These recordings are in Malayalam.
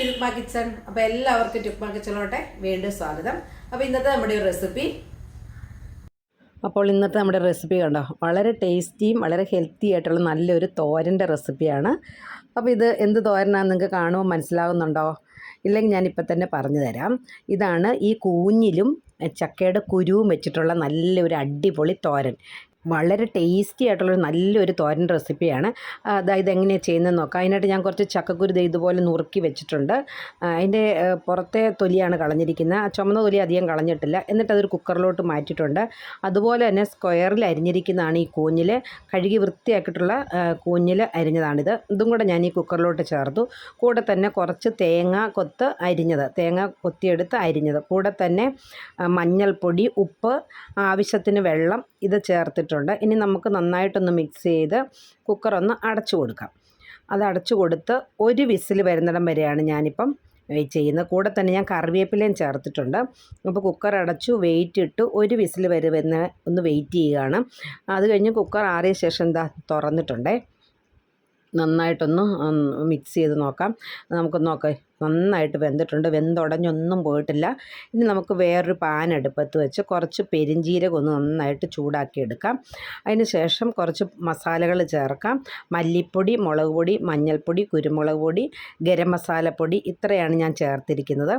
ടു രുക്മ കിച്ചൺ അപ്പോൾ എല്ലാവർക്കും രുക്മ കിച്ചണിലോട്ടെ വീണ്ടും സ്വാഗതം. അപ്പോൾ ഇന്നത്തെ നമ്മുടെ ഒരു റെസിപ്പി അപ്പോൾ ഇന്നത്തെ നമ്മുടെ റെസിപ്പി കണ്ടോ? വളരെ ടേസ്റ്റിയും വളരെ ഹെൽത്തി ആയിട്ടുള്ള നല്ലൊരു തോരന്റെ റെസിപ്പിയാണ് അപ്പോൾ ഇത് എന്ത് തോരനാണെന്ന് നിങ്ങൾക്ക് കാണുമ്പോൾ മനസ്സിലാകുന്നുണ്ടോ ഇല്ലെങ്കിൽ ഞാനിപ്പോൾ തന്നെ പറഞ്ഞു തരാം. ഇതാണ് ഈ കൂഞ്ഞിലും ചക്കയുടെ കുരുവും വെച്ചിട്ടുള്ള നല്ലൊരു അടിപൊളി തോരൻ. വളരെ ടേസ്റ്റി ആയിട്ടുള്ളൊരു നല്ലൊരു തോരൻ റെസിപ്പിയാണ് അതായത് എങ്ങനെയാണ് ചെയ്യുന്നത് നോക്കാം. അതിനായിട്ട് ഞാൻ കുറച്ച് ചക്കക്കുരു ഇതുപോലെ നുറുക്കി വെച്ചിട്ടുണ്ട്. അതിന്റെ പുറത്തെ തൊലിയാണ് കളഞ്ഞിരിക്കുന്നത്. ആ ചുമന്ന തൊലി അധികം കളഞ്ഞിട്ടില്ല. എന്നിട്ട് അതൊരു കുക്കറിലോട്ട് മാറ്റിയിട്ടുണ്ട്. അതുപോലെ തന്നെ സ്ക്വയറിൽ അരിഞ്ഞിരിക്കുന്നതാണ് ഈ കൂഞ്ഞിൽ കഴുകി വൃത്തിയാക്കിയിട്ടുള്ള കൂഞ്ഞിൽ അരിഞ്ഞതാണിത്. ഇതും കൂടെ ഞാൻ ഈ കുക്കറിലോട്ട് ചേർത്തു. കൂടെ തന്നെ കുറച്ച് തേങ്ങ കൊത്ത് അരിഞ്ഞത്. തേങ്ങ കൊത്തിയെടുത്ത് അരിഞ്ഞത്. കൂടെ തന്നെ മഞ്ഞൾപ്പൊടി ഉപ്പ് ആവശ്യത്തിന് വെള്ളം ഇത് ചേർത്തിട്ടുണ്ട് ഇനി നമുക്ക് നന്നായിട്ടൊന്ന് മിക്സ് ചെയ്ത് കുക്കറൊന്ന് അടച്ചു കൊടുക്കാം. അത് അടച്ചു കൊടുത്ത് ഒരു വിസിൽ വരുന്നിടം വരെയാണ് ഞാനിപ്പം ചെയ്യുന്നത്. കൂടെ തന്നെ ഞാൻ കറിവേപ്പിലയും ചേർത്തിട്ടുണ്ട്. അപ്പോൾ കുക്കർ അടച്ചു വെയിറ്റ് ഇട്ട് ഒരു വിസിൽ വരെ വരുന്ന ഒന്ന് വെയിറ്റ് ചെയ്യുകയാണ്. അത് കഴിഞ്ഞ് കുക്കർ ആറിയ ശേഷം എന്താ തുറന്നിട്ടുണ്ടേ. നന്നായിട്ടൊന്ന് മിക്സ് ചെയ്ത് നോക്കാം. നമുക്ക് നോക്കാം. നന്നായിട്ട് വെന്തിട്ടുണ്ട്. വെന്തുടഞ്ഞൊന്നും പോയിട്ടില്ല. ഇനി നമുക്ക് വേറൊരു പാൻ അടുപ്പത്ത് വെച്ച് കുറച്ച് പെരിഞ്ജീരകം ഒന്ന് നന്നായിട്ട് ചൂടാക്കി എടുക്കാം അതിന് ശേഷം കുറച്ച് മസാലകൾ ചേർക്കാം. മല്ലിപ്പൊടി മുളക് പൊടി മഞ്ഞൾപ്പൊടി കുരുമുളക് പൊടി ഗരം മസാലപ്പൊടി ഇത്രയാണ് ഞാൻ ചേർത്തിരിക്കുന്നത്.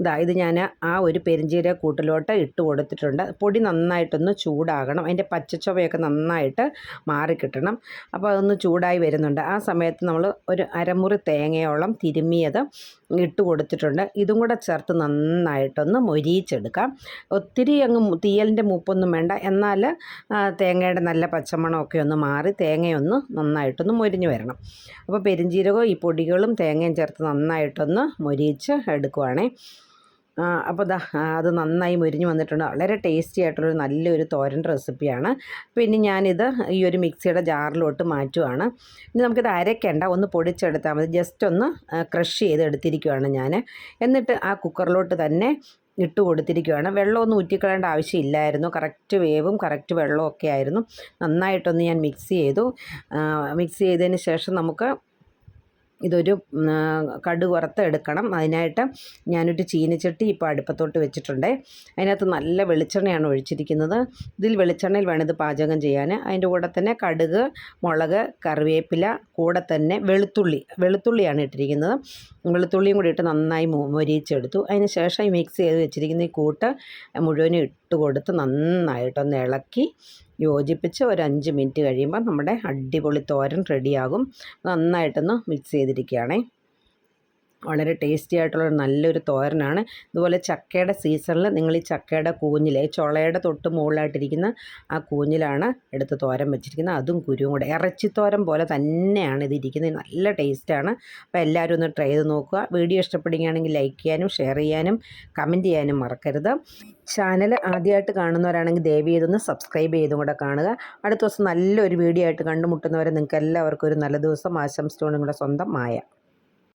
ഇതാ ഇത് ഞാൻ ആ ഒരു പെരിഞ്ചീരക കൂട്ടിലോട്ട് ഇട്ട് കൊടുത്തിട്ടുണ്ട്. പൊടി നന്നായിട്ടൊന്ന് ചൂടാകണം. അതിന്റെ പച്ചച്ചുവയൊക്കെ നന്നായിട്ട് മാറിക്കിട്ടണം അപ്പോൾ അതൊന്ന് ചൂടായി വരുന്നുണ്ട്. ആ സമയത്ത് നമ്മൾ ഒരു അരമുറി തേങ്ങയോളം തിരുമ്മിയത് ഇട്ട് കൊടുത്തിട്ടുണ്ട്. ഇതും കൂടെ ചേർത്ത് നന്നായിട്ടൊന്ന് മൊരിയിച്ചെടുക്കാം. ഒത്തിരി അങ്ങ് തീയലിന്റെ മൂപ്പൊന്നും വേണ്ട. എന്നാൽ തേങ്ങയുടെ നല്ല പച്ചമണമൊക്കെ ഒന്ന് മാറി തേങ്ങയൊന്ന് നന്നായിട്ടൊന്ന് മൊരിഞ്ഞ് വരണം. അപ്പോൾ പെരിഞ്ചീരകവും ഈ പൊടികളും തേങ്ങയും ചേർത്ത് നന്നായിട്ടൊന്ന് മൊരിയിച്ച് എടുക്കുവാണേ. അപ്പോൾ ദാ അത് നന്നായി മുരിഞ്ഞ് വന്നിട്ടുണ്ട്. വളരെ ടേസ്റ്റി ആയിട്ടുള്ളൊരു നല്ലൊരു തോരൻ റെസിപ്പിയാണ് പിന്നെ ഞാനിത് ഈ ഒരു മിക്സിയുടെ ജാറിലോട്ട് മാറ്റുവാണ്. ഇനി നമുക്കിത് അരയ്ക്കേണ്ട ഒന്ന് പൊടിച്ചെടുത്താൽ മതി. ജസ്റ്റ് ഒന്ന് ക്രഷ് ചെയ്ത് എടുത്തിരിക്കുവാണ് ഞാൻ എന്നിട്ട് ആ കുക്കറിലോട്ട് തന്നെ ഇട്ട് കൊടുത്തിരിക്കുവാണ്. വെള്ളമൊന്നും ഊറ്റിക്കളയേണ്ട ആവശ്യമില്ലായിരുന്നു. കറക്റ്റ് വേവും കറക്റ്റ് വെള്ളവും ഒക്കെ ആയിരുന്നു. നന്നായിട്ടൊന്ന് ഞാൻ മിക്സ് ചെയ്തു. മിക്സ് ചെയ്തതിന് ശേഷം നമുക്ക് ഇതൊരു കടു വറുത്തെടുക്കണം അതിനായിട്ട് ഞാനൊരു ചീനിച്ചട്ടി ഇപ്പോൾ അടുപ്പത്തോട്ട് വെച്ചിട്ടുണ്ട്. അതിനകത്ത് നല്ല വെളിച്ചെണ്ണയാണ് ഒഴിച്ചിരിക്കുന്നത്. ഇതിൽ വെളിച്ചെണ്ണയിൽ വേണം ഇത് പാചകം ചെയ്യാൻ. അതിന്റെ കൂടെ തന്നെ കടുക് മുളക് കറിവേപ്പില കൂടെ തന്നെ വെളുത്തുള്ളി വെളുത്തുള്ളിയാണ് ഇട്ടിരിക്കുന്നത്. വെളുത്തുള്ളിയും കൂടി ഇട്ട് നന്നായി മൊരിച്ചെടുത്തു അതിന് ശേഷം ഈ മിക്സ് ചെയ്ത് വെച്ചിരിക്കുന്ന ഈ കൂട്ട് മുഴുവനും ഇട്ട് കൊടുത്ത് നന്നായിട്ടൊന്ന് ഇളക്കി യോജിപ്പിച്ച് ഒരു അഞ്ച് മിനിറ്റ് കഴിയുമ്പോൾ നമ്മുടെ അടിപൊളി തോരൻ റെഡിയാകും. നന്നായിട്ടൊന്ന് മിക്സ് ചെയ്തിരിക്കുകയാണേ. വളരെ ടേസ്റ്റി ആയിട്ടുള്ള നല്ലൊരു തോരനാണ്. ഇതുപോലെ ചക്കയുടെ സീസണിൽ നിങ്ങൾ ഈ ചക്കയുടെ കൂഞ്ഞിലെ ചുളയുടെ തൊട്ട് മുകളിലായിട്ടിരിക്കുന്ന ആ കൂഞ്ഞിലാണ് എടുത്ത് തോരൻ വെച്ചിരിക്കുന്നത്. അതും കുരുവും കൂടെ. ഇറച്ചിത്തോരൻ പോലെ തന്നെയാണ് ഇതിരിക്കുന്നത് നല്ല ടേസ്റ്റാണ് അപ്പോൾ എല്ലാവരും ഒന്ന് ട്രൈ ചെയ്ത് നോക്കുക. വീഡിയോ ഇഷ്ടപ്പെടുകയാണെങ്കിൽ ലൈക്ക് ചെയ്യാനും ഷെയർ ചെയ്യാനും കമന്റ് ചെയ്യാനും മറക്കരുത്. ചാനൽ ആദ്യമായിട്ട് കാണുന്നവരാണെങ്കിൽ ദയവ് ചെയ്തൊന്ന് സബ്സ്ക്രൈബ് ചെയ്തും കൂടെ കാണുക. അടുത്ത ദിവസം നല്ലൊരു വീഡിയോ ആയിട്ട് കണ്ടുമുട്ടുന്നവരെ നിങ്ങൾക്ക് എല്ലാവർക്കും ഒരു നല്ല ദിവസം. ആശംസിച്ചുകൊണ്ട് നിങ്ങളുടെ സ്വന്തം മായ.